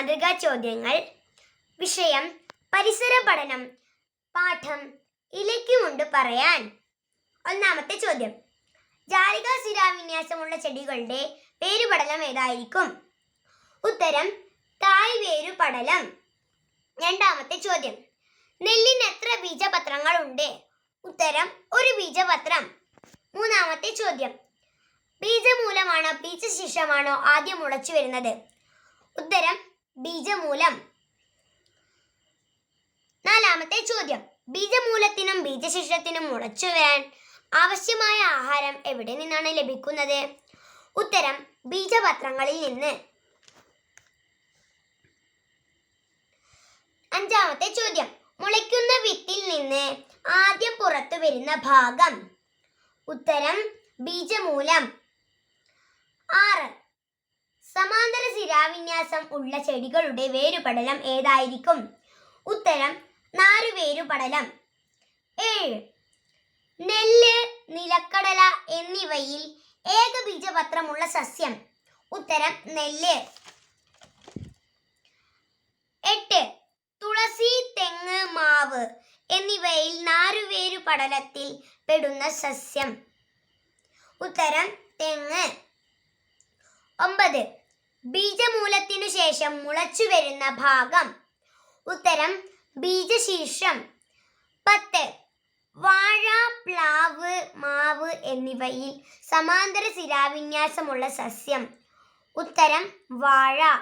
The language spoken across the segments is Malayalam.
മാതൃകാ ചോദ്യങ്ങൾ വിഷയം പരിസര പഠനം. പാഠം ഇലയ്ക്കുമുണ്ട് പറയാൻ. ഒന്നാമത്തെ ചോദ്യം. ജാലിക ശിരാവിന്യാസമുള്ള ചെടികളുടെ വേരുപടലം ഏതായിരിക്കും? ഉത്തരം തായ് വേരുപടലം രണ്ടാമത്തെ ചോദ്യം. നെല്ലിന് എത്ര ബീജപത്രങ്ങൾ ഉണ്ട് ഉത്തരം ഒരു ബീജപത്രം. മൂന്നാമത്തെ ചോദ്യം. ബീജമൂലമാണോ ബീജശിഷ്ടമാണോ ആദ്യം മുളച്ചു വരുന്നത് ഉത്തരം ബീജമൂലം. നാലാമത്തെ ചോദ്യം. ബീജമൂലത്തിനും ബീജശിഷ്ടത്തിനും മുളച്ചു വരാൻ ആവശ്യമായ ആഹാരം എവിടെ നിന്നാണ് ലഭിക്കുന്നത്? ഉത്തരം ബീജപത്രങ്ങളിൽ നിന്ന്. അഞ്ചാമത്തെ ചോദ്യം. മുളയ്ക്കുന്ന വിത്തിൽ നിന്ന് ആദ്യം പുറത്തു വരുന്ന ഭാഗം. ഉത്തരം ബീജമൂലം. ശിരാവിന്യാസം ഉള്ള ചെടികളുടെ വേരുപടലം ഏതായിരിക്കും? ഉത്തരം നാരുവേരുപടലം. ഏഴ്. നെല്ല് നിലക്കടല എന്നിവയിൽ ഏകബീജപത്രമുള്ള സസ്യം. ഉത്തരം നെല്ല്. എട്ട്. തുളസി തെങ്ങ് മാവ് എന്നിവയിൽ നാരുവേരു പടലത്തിൽ പെടുന്ന സസ്യം. ഉത്തരം തെങ്ങ്. ഒമ്പത്. ബീജമൂലത്തിനു ശേഷം മുളച്ചു വരുന്ന ഭാഗം. ഉത്തരം ബീജശീർഷം. പത്ത്. വാഴ പ്ലാവ് മാവ് എന്നിവയിൽ സമാന്തര ശിരാവിന്യാസമുള്ള സസ്യം. ഉത്തരം വാഴ.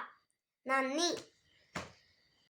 നന്ദി.